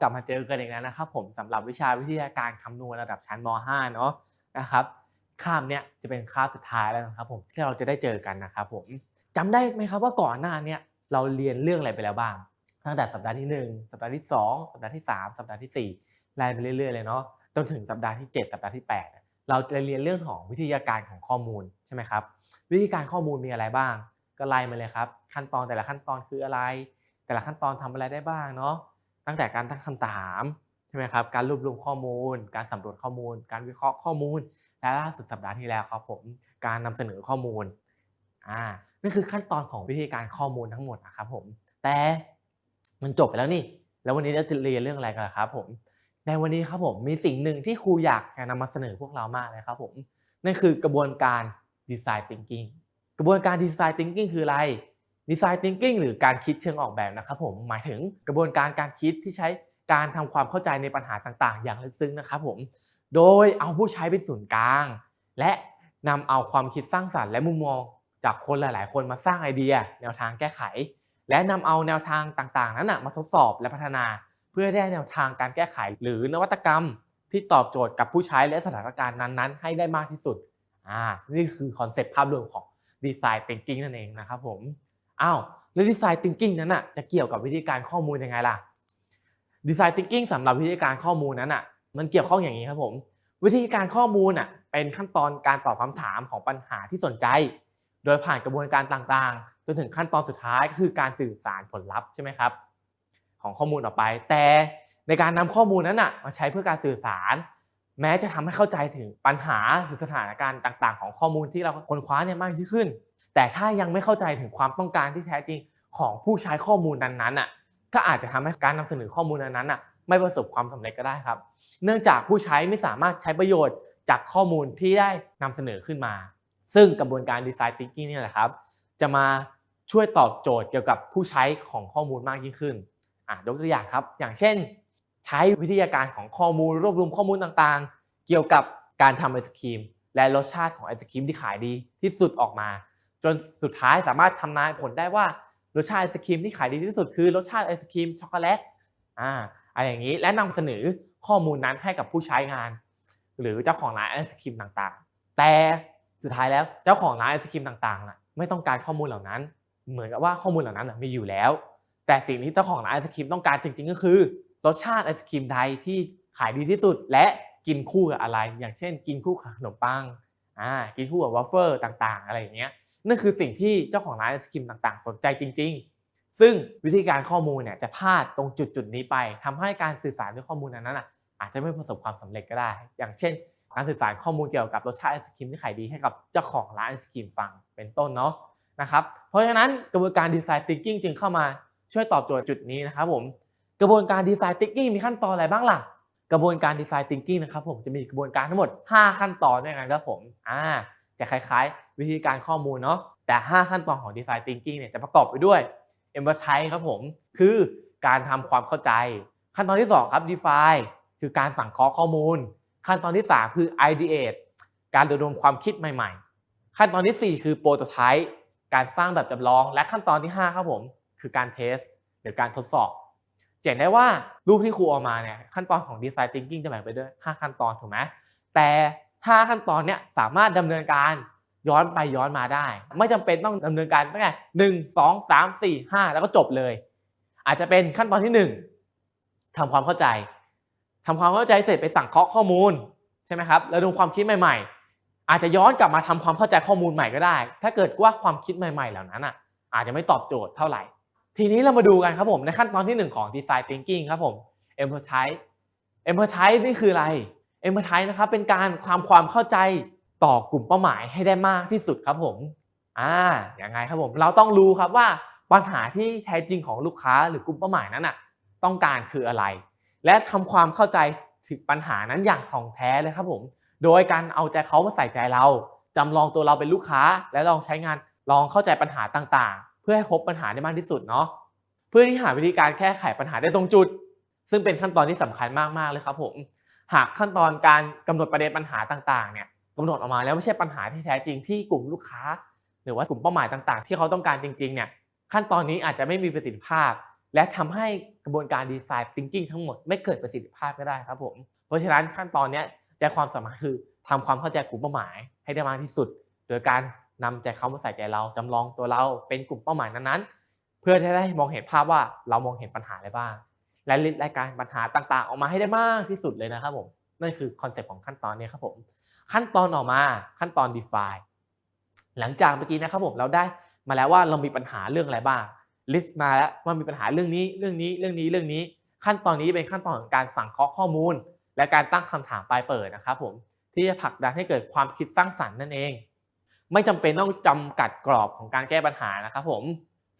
กลับมาเจอกันอีกแล้วนะครับผมสำหรับวิชาวิทยาการคำนวณระดับชั้นม .5 เนาะนะครับคาบเนี้ยจะเป็นคาบสุดท้ายแล้วนะครับผมที่เราจะได้เจอกันนะครับผมจำได้ไหมครับว่าก่อนหน้าเนี้ยเราเรียนเรื่องอะไรไปแล้วบ้างตั้งแต่สัปดาห์ที่ 1 สัปดาห์ที่ 2 สัปดาห์ที่ 3 สัปดาห์ที่ 4 ไล่ไปเรื่อยๆเลยเนาะจนถึงสัปดาห์ที่ 7 สัปดาห์ที่ 8เนี่ยเราจะเรียนเรื่องของวิทยาการของข้อมูลใช่ไหมครับวิธีการข้อมูลมีอะไรบ้าง ก็ไล่มาเลยครับ ขั้นตอนแต่ละขั้นตอนคืออะไร แต่ละขั้นตอนทำอะไรได้บ้างเนาะ ตั้งแต่การตั้งคำถามใช่ไหมครับการรวบรวมข้อมูล การสำรวจข้อมูล การวิเคราะห์ข้อมูล และล่าสุดสัปดาห์ที่แล้วครับผมการนำเสนอข้อมูลอ่านั่นคือขั้นตอนของวิธีการข้อมูลทั้งหมดนะครับผมแต่มันจบไปแล้วนี่ แล้ววันนี้จะเรียนเรื่องอะไรกันล่ะครับผมในวันนี้ครับผมมีสิ่งหนึ่งที่ครูอยากจะนำมาเสนอพวกเรามากเลยครับผมนั่นคือกระบวนการ Design Thinking กระบวนการ Design Thinking คืออะไร Design Thinking หรือการคิดเชิงออกแบบนะครับผมหมายถึงกระบวนการการคิดที่ใช้การทำความเข้าใจในปัญหาต่างๆ อย่างลึกซึ้งนะครับผมโดยเอาผู้ใช้เป็นศูนย์กลาง และนำเอาความคิดสร้างสรรค์และมุมมอง จากคนหลาย ๆ คนมาสร้างไอเดีย แนวทางแก้ไข และนำเอาแนวทางต่างๆ นั้นนะมาทดสอบและพัฒนา เพื่อได้แนวทางการแก้ไข หรือนวัตกรรม ที่ตอบโจทย์กับผู้ใช้และสถานการณ์นั้นๆ ให้ได้มากที่สุดอ่านี่คือคอนเซ็ปต์ภาพรวมของ Design Thinking นั่นเองนะครับผม อ้าวแล้ว Design Thinking นั้นน่ะจะเกี่ยวกับวิธีการข้อมูลยังไงล่ะ Design Thinking สำหรับวิธีการข้อมูลนั้นอะมันเกี่ยวข้องอย่างนี้ครับผม วิธีการข้อมูลอะเป็นขั้นตอนการตอบคำถามของปัญหาที่สนใจ โดยผ่านกระบวนการต่างๆจนถึงขั้นตอนสุดท้ายคือการสื่อสารผลลัพธ์ใช่ไหมครับของข้อมูลออกไป แต่ในการนำข้อมูลนั้นอะมาใช้เพื่อการสื่อสาร แม้จะทำให้เข้าใจถึงปัญหาหรือสถานการณ์ต่าง ๆ ของข้อมูลที่เราค้นคว้าเนี่ยมากยิ่งขึ้น แต่ถ้ายังไม่เข้าใจถึงความต้องการที่แท้จริงของผู้ใช้ข้อมูลนั้นๆอะก็อาจจะทำให้การนำเสนอข้อมูลนั้นๆอะไม่ประสบความสำเร็จก็ได้ครับ เนื่องจากผู้ใช้ไม่สามารถใช้ประโยชน์จากข้อมูลที่ได้นำเสนอขึ้นมา ซึ่งกระบวนการ Design Thinking นี่แหละครับ จะมาช่วยตอบโจทย์เกี่ยวกับผู้ใช้ของข้อมูลมากยิ่งขึ้นอะยกตัวอย่างครับ อย่างเช่น ใช้วิทยาการของข้อมูล รวบรวมข้อมูลต่างๆ เกี่ยวกับการทำไอศครีม และรสชาติของไอศครีมที่ขายดีที่สุดออกมา จนสุดท้ายสามารถทำนายผลได้ว่ารสชาติไอศครีมที่ขายดีที่สุดคือรสชาติไอศครีมช็อกโกแลตอ่าอะไรอย่างนี้และนำเสนอข้อมูลนั้นให้กับผู้ใช้งาน หรือเจ้าของร้านไอศครีมต่างๆ แต่สุดท้ายแล้วเจ้าของร้านไอศครีมต่างๆน่ะไม่ต้องการข้อมูลเหล่านั้น เหมือนกับว่าข้อมูลเหล่านั้นมีอยู่แล้ว แต่สิ่งที่เจ้าของร้านไอศครีมต้องการจริง ๆ ก็คือ รสชาติไอศครีมไทยที่ขายดีที่สุดและกินคู่กับอะไร อย่างเช่น กินคู่กับขนมปังอ่ากินคู่กับวอฟเฟิลต่างๆ อะไรอย่างเงี้ยนั่นคือสิ่งที่เจ้าของร้านไอศครีมต่างๆ สนใจจริง ๆ ซึ่งวิธีการข้อมูลเนี่ยจะพลาดตรงจุดจุดๆนี้ไปทำให้การสื่อสารด้วยข้อมูลนั้นน่ะอาจจะไม่ประสบความสำเร็จก็ได้ อย่างเช่น การสื่อสารข้อมูลเกี่ยวกับรสชาติไอศครีมที่ขายดีให้กับเจ้าของร้านไอศครีมฟังเป็นต้นเนาะนะครับเพราะฉะนั้นกระบวนการ Design Thinking จึงเข้ามาช่วยตอบโจทย์จุดนี้นะครับผม กระบวนการ Design Thinking มีขั้นตอนอะไรบ้างล่ะ กระบวนการ Design Thinking นะครับผมจะมีกระบวนการทั้งหมด 5 ขั้นตอนด้วยกันครับผมอ่าจะคล้ายๆ วิธีการข้อมูลเนาะแต่ 5 ขั้นตอนของ Design Thinking เนี่ยจะประกอบไปด้วย Empathize ครับผมคือการทำความเข้าใจ ขั้นตอนที่ 2 ครับ Define คือการสั่งเคาะข้อมูล ขั้นตอนที่ 3 คือ Ideate การระดมความคิดใหม่ๆ ขั้นตอนทีสี่4 คือ Prototype การสร้างแบบจำลอง และขั้นตอนที่ 5 ครับผม คือการเทสหรือการทดสอบ เห็นได้ว่ารูปที่ครูเอามาเนี่ยขั้นตอนของ Design Thinking จะแบ่งไปด้วย 5 ขั้นตอนถูกไหมแต่ 5 ขั้นตอนเนี่ยสามารถดำเนินการย้อนไปย้อนมาได้ ไม่จำเป็นต้องดำเนินการตั้งแต่หนึ่งสองสามสี่ห้าแล้วก็จบเลย อาจจะเป็นขั้นตอนที่ 1ทำความเข้าใจทำความเข้าใจเสร็จไปสั่งเคาะข้อมูลใช่ไหมครับแล้วดูความคิดใหม่ ๆ อาจจะย้อนกลับมาทำความเข้าใจข้อมูลใหม่ก็ได้ ถ้าเกิดว่าความคิดใหม่ ๆ เหล่านั้นอะอาจจะไม่ตอบโจทย์เท่าไหร่ ทีนี้เรามาดูกันครับผมในขั้นตอนที่ 1 ของ Design Thinking ครับผม Empathize Empathize นี่คืออะไร Empathize นะครับเป็นการทำความเข้าใจต่อกลุ่มเป้าหมายให้ได้มากที่สุดครับผมอ่าอย่างไงครับผม เราต้องรู้ครับว่าปัญหาที่แท้จริงของลูกค้าหรือกลุ่มเป้าหมายนั้นอะต้องการคืออะไร และทำความเข้าใจถึงปัญหานั้นอย่างถ่องแท้เลยครับผม โดยการเอาใจเขามาใส่ใจเราจำลองตัวเราเป็นลูกค้า และลองใช้งานลองเข้าใจปัญหาต่าง เพื่อให้พบปัญหาได้มากที่สุดเนาะเพื่อที่หาวิธีการแก้ไขปัญหาได้ตรงจุด ซึ่งเป็นขั้นตอนที่สำคัญมากๆเลยครับผมหากขั้นตอนการกำหนดประเด็นปัญหาต่างๆเนี่ยกำหนดออกมาแล้วไม่ใช่ปัญหาที่แท้จริงที่กลุ่มลูกค้า หรือว่ากลุ่มเป้าหมายต่างๆ ที่เขาต้องการจริงๆเนี่ยขั้นตอนนี้อาจจะไม่มีประสิทธิภาพ และทำให้กระบวนการดีไซน์ thinking ทั้งหมดไม่เกิดประสิทธิภาพก็ได้ครับผมเพราะฉะนั้นขั้นตอนนี้ใจความสำคัญคือทำความเข้าใจกลุ่มเป้าหมายให้ได้มากที่สุด โดยการ นำใจเขามาใส่ใจเราจำลองตัวเราเป็นกลุ่มเป้าหมายนั้นๆ เพื่อที่จะได้มองเห็นภาพว่าเรามองเห็นปัญหาอะไรบ้าง และลิสต์รายการปัญหาต่างๆ ออกมาให้ได้มากที่สุดเลยนะครับผมนั่นคือคอนเซปต์ของขั้นตอนนี้ครับผมขั้นตอนออกมาขั้นตอน define หลังจากเมื่อกี้นะครับผมเราได้มาแล้วว่าเรามีปัญหาเรื่องอะไรบ้างลิสต์มาแล้วว่ามีปัญหาเรื่องนี้เรื่องนี้เรื่องนี้เรื่องนี้ ขั้นตอนนี้เป็นขั้นตอนของการสั่งเคาะข้อมูล และการตั้งคำถามปลายเปิดนะครับผมที่จะผลักดันให้เกิดความคิดสร้างสรรค์นั่นเอง ไม่จำเป็นต้องจำกัดกรอบของการแก้ปัญหานะครับผม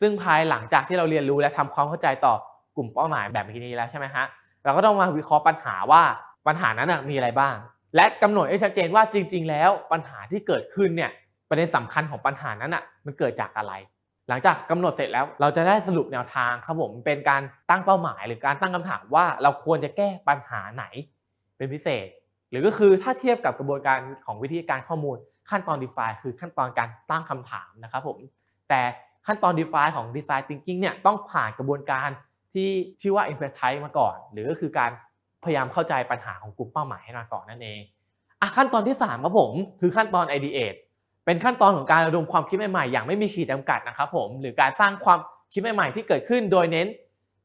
ซึ่งภายหลังจากที่เราเรียนรู้และทำความเข้าใจต่อกลุ่มเป้าหมายแบบเมื่อกี้นี้แล้วใช่ไหมฮะ เราก็ต้องมาวิเคราะห์ปัญหาว่าปัญหานั้นมีอะไรบ้าง และกำหนดให้ชัดเจนว่าจริง ๆ แล้วปัญหาที่เกิดขึ้นเนี่ยประเด็นสำคัญของปัญหานั้นอะมันเกิดจากอะไร หลังจากกำหนดเสร็จแล้วเราจะได้สรุปแนวทางครับผมเป็นการตั้งเป้าหมายหรือการตั้งคำถามว่าเราควรจะแก้ปัญหาไหนเป็นพิเศษ หรือก็คือถ้าเทียบกับกระบวนการของวิธีการข้อมูล ขั้นตอน define คือขั้นตอนการตั้งคำถามนะครับผมแต่ขั้นตอน define ของ design thinking เนี่ยต้องผ่านกระบวนการที่ชื่อว่า empathize มาก่อน หรือก็คือการพยายามเข้าใจปัญหาของกลุ่มเป้าหมายให้มาก่อนนั่นเองอะขั้นตอนที่3ครับผมคือขั้นตอน ideate เป็นขั้นตอนของการระดมความคิดใหม่ๆ อย่างไม่มีขีดจำกัดนะครับผมหรือการสร้างความคิดใหม่ๆ ที่เกิดขึ้น โดยเน้น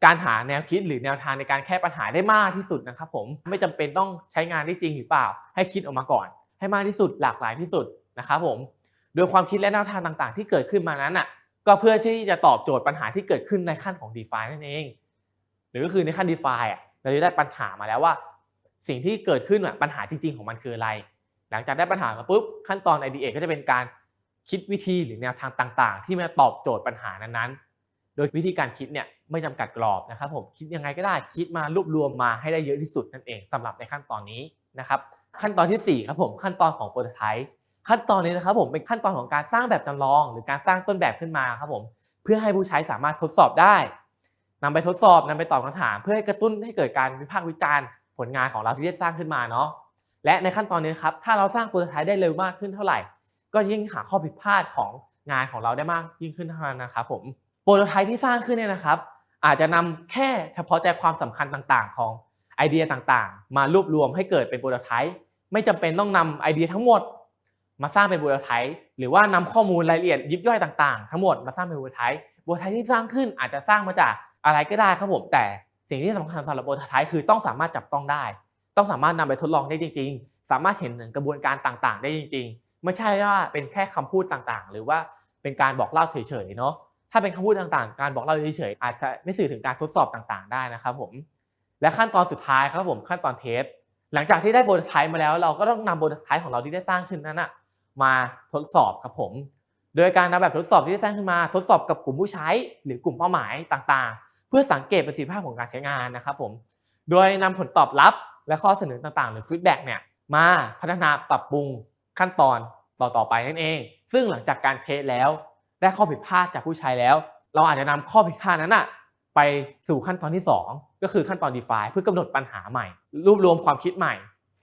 การหาแนวคิดหรือแนวทางในการแก้ปัญหาได้มากที่สุดนะครับผมไม่จำเป็นต้องใช้งานได้จริงหรือเปล่า ให้คิดออกมาก่อน ให้มากที่สุดหลากหลายที่สุดนะครับผมโดยความคิดและแนวทางต่างๆ ที่เกิดขึ้นมานั้นอะก็เพื่อที่จะตอบโจทย์ปัญหาที่เกิดขึ้นในขั้นของ d e f i นั่นเอง หรือก็คือในขั้น d e f i อะเราจะได้ปัญหามาแล้วว่า สิ่งที่เกิดขึ้นอะปัญหาจริง ๆ ของมันคืออะไร หลังจากได้ปัญหามาปุ๊บขั้นตอน IDA ก็จะเป็นการคิดวิธีหรือแนวทางต่างๆ ที่มาตอบโจทย์ปัญหานั้นๆ โดยวิธีการคิดเนี่ยไม่จำกัดกรอบนะครับผมคิดยังไงก็ได้คิดมารวบรวมมาให้ได้เยอะที่สุดนั่นเองสำหรับในขั้นตอนนี้นะครับ ขั้นตอนที่ 4 ครับผมขั้นตอนของโปรโตไทป์ขั้นตอนนี้นะครับผมเป็นขั้นตอนของการสร้างแบบจำลอง หรือการสร้างต้นแบบขึ้นมาครับผมเพื่อให้ผู้ใช้สามารถทดสอบได้นำไปทดสอบนำไปตอบคำถาม เพื่อให้กระตุ้นให้เกิดการวิพากษ์วิจารณ์ผลงานของเราที่ได้สร้างขึ้นมาเนาะและในขั้นตอนนี้ครับถ้าเราสร้างโปรโตไทป์ได้เร็วมากขึ้นเท่าไหร่ ก็ยิ่งหาข้อผิดพลาดของงานของเราได้มากยิ่งขึ้นเท่านั้นนะครับผมโปรโตไทป์ที่สร้างขึ้นเนี่ยนะครับอาจจะนำแค่เฉพาะใจความสำคัญต่างๆ ของไอเดียต่างๆ มารวบรวมให้เกิดเป็นโปรโตไทป์ ไม่จำเป็นต้องนำไอเดียทั้งหมด มาสร้างเป็นโปรโตไทป์หรือว่านำข้อมูลรายละเอียดยิบย่อยต่างๆ ทั้งหมดมาสร้างเป็นโปรโตไทป์โปรโตไทป์ที่สร้างขึ้นอาจจะสร้างมาจากอะไรก็ได้ครับผมแต่สิ่งที่สำคัญสำหรับโปรโตไทป์คือต้องสามารถจับต้องได้ ต้องสามารถนำไปทดลองได้จริง ๆ สามารถเห็นถึงกระบวนการต่างๆ ได้จริง ๆ ไม่ใช่ว่าเป็นแค่คำพูดต่างๆ หรือว่าเป็นการบอกเล่าเฉยๆเนาะถ้าเป็นคำพูดต่างๆ การบอกเล่าเฉยๆอาจจะไม่สื่อถึงการทดสอบต่างๆ ได้นะครับผมและขั้นตอนสุดท้ายครับผมขั้นตอนเทส หลังจากที่ได้โปรโตไทป์มาแล้ว เราก็ต้องนำโปรโตไทป์ของเราที่ได้สร้างขึ้นนั้นนะมาทดสอบครับผม โดยการนำแบบทดสอบที่ได้สร้างขึ้นมา ทดสอบกับกลุ่มผู้ใช้ หรือกลุ่มเป้าหมายต่างๆ เพื่อสังเกตประสิทธิภาพของการใช้งานนะครับผม โดยนำผลตอบรับและข้อเสนอต่างๆ หรือฟีดแบ็กเนี่ยมาพัฒนาปรับปรุงขั้นตอนต่อๆไปนั่นเอง ซึ่งหลังจากการเทสแล้ว ได้ข้อผิดพลาดจากผู้ใช้แล้ว เราอาจจะนำข้อผิดพลาดนั้นอะ ไปสู่ขั้นตอนที่ 2 ก็คือขั้นตอน define เพื่อกำหนดปัญหาใหม่ รวบรวมความคิดใหม่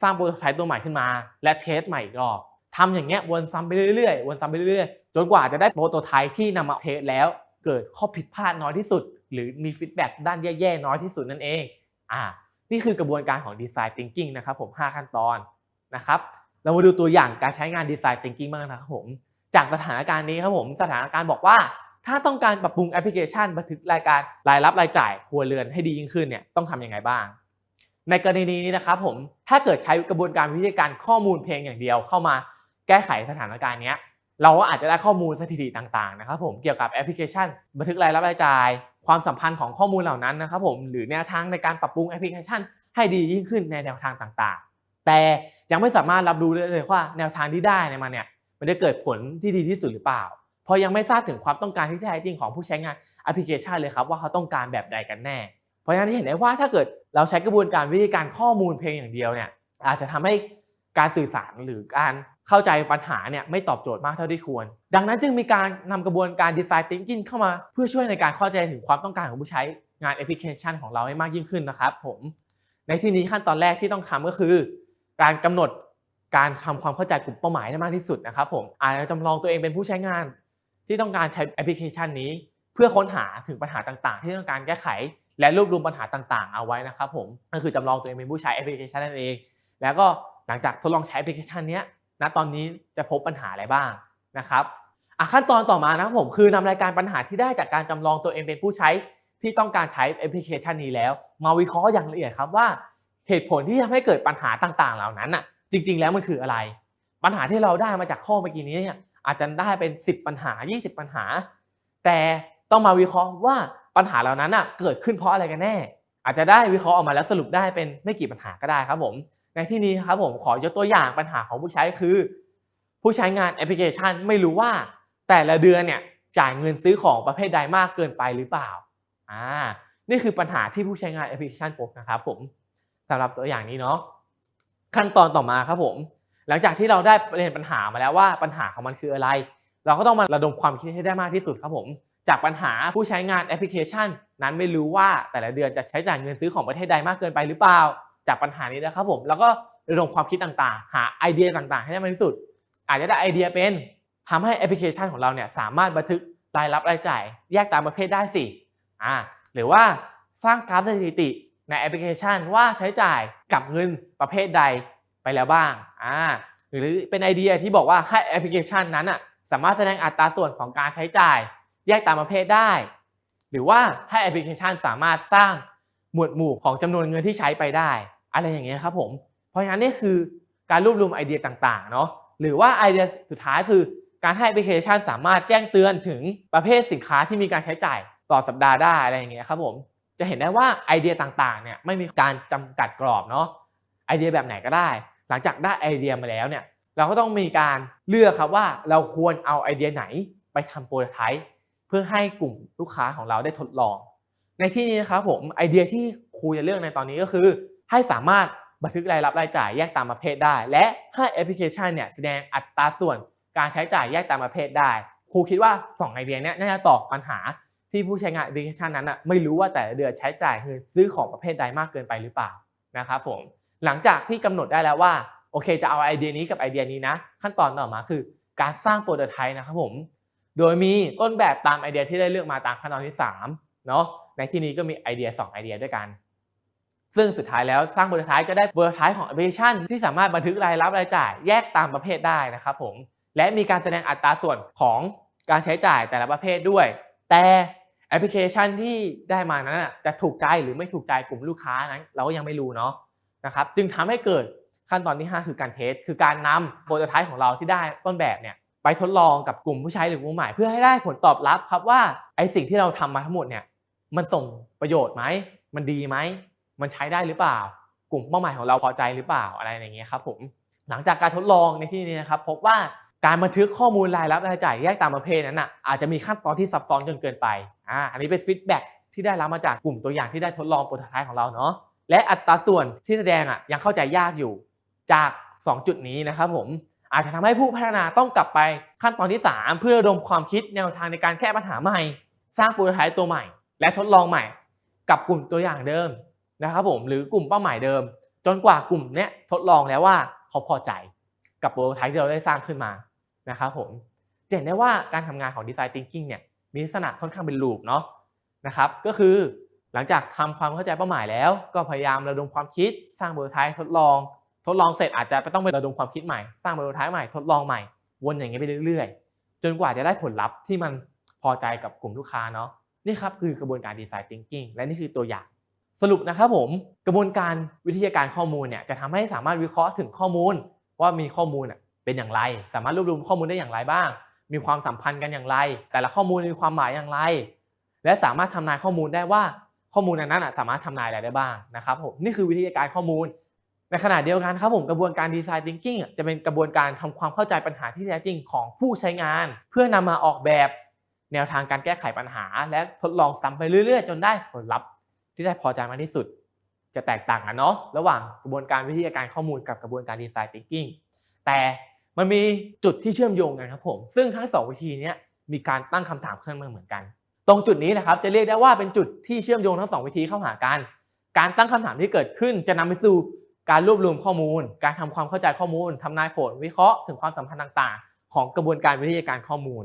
สร้างโปรโตไทป์ตัวใหม่ขึ้นมา และเทสใหม่อีกรอบทำอย่างเงี้ยวนซ้ำไปเรื่อยๆ วนซ้ำไปเรื่อยๆ จนกว่าจะได้โปรโตไทป์ที่นำมาเทสแล้วเกิดข้อผิดพลาดน้อยที่สุด หรือมีฟีดแบ็กด้านแย่ๆ น้อยที่สุดนั่นเองอ่านี่คือกระบวนการของ Design Thinking นะครับผม 5 ขั้นตอนนะครับเรามาดูตัวอย่างการใช้งาน Design Thinking บ้างนะครับผมจากสถานการณ์นี้ครับผมสถานการณ์บอกว่า ถ้าต้องการปรับปรุงแอปพลิเคชัน บันทึกรายการรายรับรายจ่ายครัวเรือนให้ดียิ่งขึ้นเนี่ยต้องทำยังไงบ้าง ในกรณีนี้นะครับผมถ้าเกิดใช้กระบวนการวิธีการข้อมูลเพียงอย่างเดียวเข้ามาแก้ไขสถานการณ์นี้เราก็อาจจะได้ข้อมูลสถิติต่างๆนะครับผมเกี่ยวกับแอปพลิเคชัน บันทึกรายรับรายจ่าย ความสัมพันธ์ของข้อมูลเหล่านั้นนะครับผมหรือแนวทางในการปรับปรุงแอปพลิเคชัน ให้ดียิ่งขึ้นในแนวทางต่างๆ แต่ยังไม่สามารถรับรู้ได้เลยว่าแนวทางที่ได้ในมันเนี่ยมันจะเกิดผลที่ดีที่สุดหรือเปล่า เพราะยังไม่ทราบถึงความต้องการที่แท้จริงของผู้ใช้งานแอปพลิเคชันเลยครับว่าเขาต้องการแบบใดกันแน่ เพราะฉะนั้นที่เห็นได้ว่าถ้าเกิดเราใช้กระบวนการวิธีการข้อมูลเพียงอย่างเดียวเนี่ยอาจจะทำให้การสื่อสารหรือการเข้าใจปัญหาเนี่ยไม่ตอบโจทย์มากเท่าที่ควร ดังนั้นจึงมีการนำกระบวนการ Design Thinking เข้ามาเพื่อช่วยในการเข้าใจถึงความต้องการของผู้ใช้งานแอปพลิเคชันของเราให้มากยิ่งขึ้นนะครับผมในที่นี้ขั้นตอนแรกที่ต้องทำก็คือ การกำหนดการทำความเข้าใจกลุ่มเป้าหมายได้มากที่สุดนะครับผมอาจจะจำลองตัวเองเป็นผู้ใช้งาน ที่ต้องการใช้แอปพลิเคชันนี้ เพื่อค้นหาถึงปัญหาต่างๆ ที่ต้องการแก้ไข และรวบรวมปัญหาต่างๆ เอาไว้นะครับผมก็คือจำลองตัวเองเป็นผู้ใช้แอปพลิเคชันนั่นเอง แล้วก็หลังจากทดลองใช้แอปพลิเคชันนี้ณตอนนี้จะพบปัญหาอะไรบ้างนะครับขั้นตอนต่อมานะครับผมคือนำรายการปัญหาที่ได้จากการจำลองตัวเองเป็นผู้ใช้ที่ต้องการใช้แอปพลิเคชันนี้แล้ว มาวิเคราะห์อย่างละเอียดครับว่าเหตุผลที่ทำให้เกิดปัญหาต่างๆ เหล่านั้นอะจริง ๆ แล้วมันคืออะไร ปัญหาที่เราได้มาจากข้อเมื่อกี้นี้เนี่ย อาจจะได้เป็น 10 ปัญหา 20 ปัญหา แต่ต้องมาวิเคราะห์ว่าปัญหาเหล่านั้นอะเกิดขึ้นเพราะอะไรกันแน่ อาจจะได้วิเคราะห์ออกมาแล้วสรุปได้เป็นไม่กี่ปัญหาก็ได้ครับผม ในที่นี้ครับผมขอยกตัวอย่างปัญหาของผู้ใช้คือ ผู้ใช้งานแอปพลิเคชันไม่รู้ว่า แต่ละเดือนเนี่ยจ่ายเงินซื้อของประเภทใดมากเกินไปหรือเปล่าอ่านี่คือปัญหาที่ผู้ใช้งานแอปพลิเคชันพบนะครับผมสำหรับตัวอย่างนี้เนาะขั้นตอนต่อมาครับผม หลังจากที่เราได้ประเด็นปัญหามาแล้วว่าปัญหาของมันคืออะไร เราก็ต้องมาระดมความคิดให้ได้มากที่สุดครับผม จากปัญหาผู้ใช้งานแอปพลิเคชัน นั้นไม่รู้ว่าแต่ละเดือนจะใช้จ่ายเงินซื้อของประเทศใดมากเกินไปหรือเปล่า จากปัญหานี้นะครับผมแล้วก็ระดมความคิดต่างๆ หาไอเดียต่างๆ ให้ได้มากที่สุด อาจจะได้ไอเดียเป็นทำให้แอปพลิเคชันของเราเนี่ยสามารถบันทึกรายรับรายจ่าย แยกตามประเภทได้สิอ่าหรือว่าสร้างกราฟสถิติในแอปพลิเคชันว่าใช้จ่ายกับเงินประเภทใด ไปแล้วบ้างอ่าหรือเป็นไอเดียที่บอกว่าให้แอปพลิเคชันนั้นอะสามารถแสดงอัตราส่วนของการใช้จ่าย แยกตามประเภทได้ หรือว่าให้แอปพลิเคชันสามารถสร้างหมวดหมู่ของจำนวนเงินที่ใช้ไปได้ อะไรอย่างเงี้ยครับผม เพราะฉะนั้นนี่คือการรวบรวมไอเดียต่างๆเนาะหรือว่าไอเดียสุดท้ายคือการให้แอปพลิเคชันสามารถแจ้งเตือนถึงประเภทสินค้าที่มีการใช้จ่ายต่อสัปดาห์ได้อะไรอย่างเงี้ยครับผมจะเห็นได้ว่าไอเดียต่างๆเนี่ยไม่มีการจำกัดกรอบเนาะไอเดียแบบไหนก็ได้ หลังจากได้ไอเดียมาแล้วเนี่ยเราก็ต้องมีการเลือกครับว่าเราควรเอาไอเดียไหนไปทำโปรโตไทป์เพื่อให้กลุ่มลูกค้าของเราได้ทดลอง ในที่นี้นะครับผมไอเดียที่ครูจะเลือกในตอนนี้ก็คือ ให้สามารถบันทึกรายรับรายจ่ายแยกตามประเภทได้ และให้แอปพลิเคชันเนี่ยแสดงอัตราส่วนการใช้จ่ายแยกตามประเภทได้ครูคิดว่า 2 ไอเดียนี้น่าจะตอบปัญหาที่ผู้ใช้งานแอปพลิเคชันนั้นอะไม่รู้ว่าแต่ละเดือนใช้จ่ายเงินซื้อของประเภทใดมากเกินไปหรือเปล่านะครับผม หลังจากที่กำหนดได้แล้วว่าโอเคจะเอาไอเดียนี้กับไอเดียนี้นะ ขั้นตอนต่อมาคือการสร้างโปรโตไทป์นะครับผม โดยมีต้นแบบตามไอเดียที่ได้เลือกมาตามขั้นตอนที่3เนาะในที่นี้ก็มีไอเดีย 2 ไอเดียด้วยกัน ซึ่งสุดท้ายแล้วสร้างโปรโตไทป์จะได้โปรโตไทป์ของแอปพลิเคชันที่สามารถบันทึกรายรับรายจ่าย แยกตามประเภทได้นะครับผมและมีการแสดงอัตราส่วนของการใช้จ่ายแต่ละประเภทด้วย แต่แอปพลิเคชันที่ได้มานั้นจะถูกใจหรือไม่ถูกใจกลุ่มลูกค้านั้น เราก็ยังไม่รู้เนาะ นะครับจึงทำให้เกิดขั้นตอนที่ 5 คือการเทสคือการนำโปรโตไทป์ของเราที่ได้ต้นแบบเนี่ยไปทดลองกับกลุ่มผู้ใช้หรือกลุ่มใหม่เพื่อให้ได้ผลตอบรับครับว่าไอสิ่งที่เราทำมาทั้งหมดเนี่ยมันส่งประโยชน์ไหมมันดีไหมมันใช้ได้หรือเปล่า กลุ่มเป้าหมายของเราพอใจหรือเปล่าอะไรอย่างเงี้ยครับผมหลังจากการทดลองในที่นี้นะครับพบว่าการบันทึกข้อมูลรายรับรายจ่ายแยกตามประเภทนั้นอะอาจจะมีขั้นตอนที่ซับซ้อนจนเกินไปอ่าอันนี้เป็นฟีดแบ็กที่ได้รับมาจากกลุ่มตัวอย่างที่ได้ทดลองโปรโตไทป์ของเราเนาะ และอัตราส่วนที่แสดงอะยังเข้าใจยากอยู่จาก 2 จุดนี้นะครับผมอาจจะทำให้ผู้พัฒนาต้องกลับไปขั้นตอนที่ 3 เพื่อระดมความคิดแนวทางในการแก้ปัญหาใหม่ สร้างโปรโตไทป์ตัวใหม่ และทดลองใหม่ กับกลุ่มตัวอย่างเดิมนะครับผมหรือกลุ่มเป้าหมายเดิม จนกว่ากลุ่มเนี้ยทดลองแล้วว่าเขาพอใจกับโปรโตไทป์ที่เราได้สร้างขึ้นมานะครับผมเห็นได้ว่าการทำงานของ Design Thinking เนี่ยมีลักษณะค่อนข้างเป็นลูปเนาะนะครับก็คือ หลังจากทำความเข้าใจเป้าหมายแล้ว ก็พยายามระดมความคิด สร้างโปรโตไทป์ทดลอง ทดลองเสร็จอาจจะต้องไประดมความคิดใหม่ สร้างโปรโตไทป์ใหม่ทดลองใหม่ วนอย่างเงี้ยไปเรื่อยๆ จนกว่าจะได้ผลลัพธ์ที่มันพอใจกับกลุ่มลูกค้าเนาะนี่ครับคือกระบวนการ Design Thinking และนี่คือตัวอย่าง สรุปนะครับผมกระบวนการวิทยาการข้อมูลเนี่ยจะทำให้สามารถวิเคราะห์ถึงข้อมูล ว่ามีข้อมูลเป็นอย่างไร สามารถรวบรวมข้อมูลได้อย่างไรบ้าง มีความสัมพันธ์กันอย่างไร แต่ละข้อมูลมีความหมายอย่างไร และสามารถทำนายข้อมูลได้ว่า ข้อมูลนั้นสามารถทำนายอะไรได้บ้างนะครับผมนี่คือวิทยาการข้อมูล ในขณะเดียวกันครับผมกระบวนการดีไซน์ทิงกิ้งจะเป็นกระบวนการทำความเข้าใจปัญหาที่แท้จริงของผู้ใช้งาน เพื่อนำมาออกแบบแนวทางการแก้ไขปัญหา และทดลองซ้ำไปเรื่อยๆ จนได้ผลลัพธ์ที่ได้พอใจมากที่สุด จะแตกต่างกันเนาะระหว่างกระบวนการวิทยาการข้อมูลกับกระบวนการดีไซน์ทิงกิ้งแต่มันมีจุดที่เชื่อมโยงกันครับผม ซึ่งทั้งสองวิธีนี้มีการตั้งคำถามขึ้นมาเหมือนกัน ตรงจุดนี้แหละครับจะเรียกได้ว่าเป็นจุดที่เชื่อมโยงทั้งสองวิธีเข้าหากัน การตั้งคำถามที่เกิดขึ้นจะนำไปสู่การรวบรวมข้อมูล การทำความเข้าใจข้อมูลทำนายผลวิเคราะห์ถึงความสัมพันธ์ต่างๆ ของกระบวนการวิทยาการข้อมูล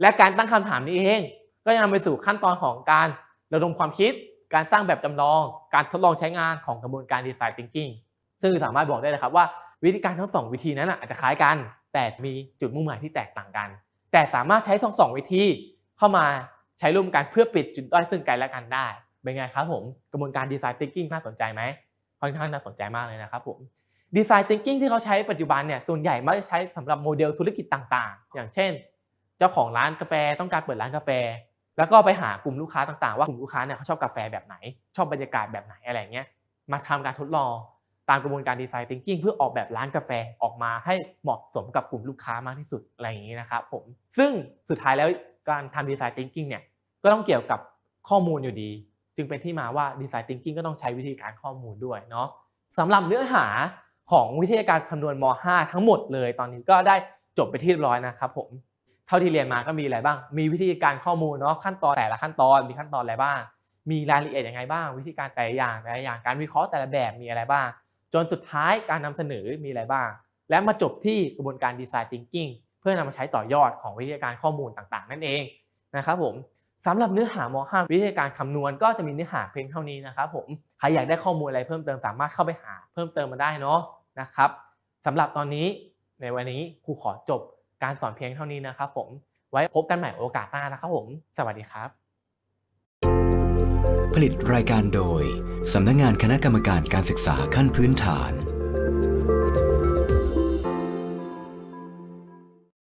และการตั้งคำถามนี้เอง ก็จะนำไปสู่ขั้นตอนของการระดมความคิด การสร้างแบบจำลอง การทดลองใช้งานของกระบวนการ Design Thinking ซึ่งสามารถบอกได้เลยครับว่าวิธีการทั้งสองวิธีนั้นอาจจะคล้ายกัน แต่มีจุดมุ่งหมายที่แตกต่างกัน แต่สามารถใช้ทั้งสองวิธีเข้ามา ใช้ร่วมกันเพื่อปิดจุดด้อยซึ่งกันและกันได้ เป็นไงครับผมกระบวนการ Design Thinking น่าสนใจไหมค่อนข้างน่าสนใจมากเลยนะครับผม Design Thinking ที่เขาใช้ปัจจุบันเนี่ยส่วนใหญ่มักจะใช้สำหรับโมเดลธุรกิจต่างๆ อย่างเช่น เจ้าของร้านกาแฟต้องการเปิดร้านกาแฟ แล้วก็ไปหากลุ่มลูกค้าต่างๆ ว่ากลุ่มลูกค้าเนี่ยเขาชอบกาแฟแบบไหน ชอบบรรยากาศแบบไหนอะไรเงี้ยมาทำการทดลองตามกระบวนการ Design Thinking เพื่อออกแบบร้านกาแฟออกมาให้เหมาะสมกับกลุ่มลูกค้ามากที่สุดอะไรอย่างนี้นะครับผมซึ่งสุดท้ายแล้ว การทำ Design Thinking เนี่ยก็ต้องเกี่ยวกับข้อมูลอยู่ดี จึงเป็นที่มาว่า Design Thinking ก็ต้องใช้วิธีการข้อมูลด้วยเนาะสำหรับเนื้อหาของวิทยาการคำนวณม .5 ทั้งหมดเลย ตอนนี้ก็ได้จบไปที่เรียบร้อยนะครับผมเท่าที่เรียนมาก็มีอะไรบ้าง มีวิธีการข้อมูลเนาะขั้นตอนแต่ละขั้นตอนมีขั้นตอนอะไรบ้าง มีรายละเอียดยังไงบ้าง วิธีการแต่ละอย่างแต่ละอย่างการวิเคราะห์แต่ละแบบมีอะไรบ้าง จนสุดท้ายการนำเสนอมีอะไรบ้าง และมาจบที่กระบวนการ Design Thinking พื่อนำมาใช้ต่อยอดของวิทยาการข้อมูลต่างๆ นั่นเองนะครับผมสำหรับเนื้อหาม5วิทยาการคำนวณก็จะมีเนื้อหาเพียงเท่านี้นะครับผมใครอยากได้ข้อมูลอะไรเพิ่มเติมสามารถเข้าไปหาเพิ่มเติมมาได้เนาะนะครับสำหรับตอนนี้ในวันนี้ครูขอจบการสอนเพียงเท่านี้นะครับผมไว้พบกันใหม่โอกาสหน้านะครับผม สวัสดีครับ ผลิตรายการโดยสำนักงานคณะกรรมการการศึกษาขั้นพื้นฐาน